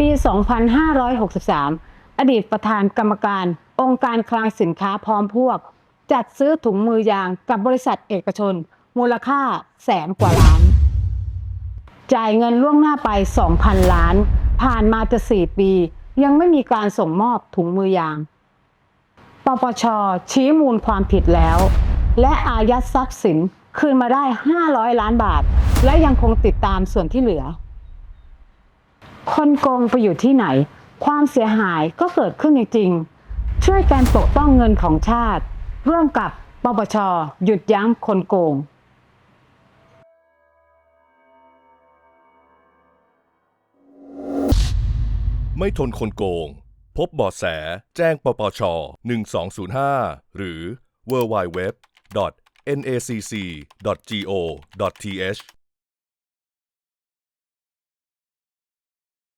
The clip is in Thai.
ปี 2563 อดีตประธานกรรมการ องค์การคลังสินค้าพร้อมพวก จัดซื้อถุงมือยางกับบริษัทเอกชน มูลค่าแสนกว่าล้าน จ่ายเงินล่วงหน้าไป 2,000 ล้าน ผ่านมาจะ 4 ปี ยังไม่มีการส่งมอบถุงมือยาง ปปช ชี้มูลความผิดแล้ว และอายัดทรัพย์สินคืนมาได้ 500 ล้านบาท และยังคงติดตามส่วนที่เหลือ คนโกงไปอยู่ที่ไหน ความเสียหายก็เกิดขึ้นจริงๆช่วยการปกป้องเงินของชาติ ร่วมกับปปชหยุดยั้งคนโกงไม่ทนคนโกง พบเบาะแส แจ้งปปช 1205 หรือ www.nacc.go.th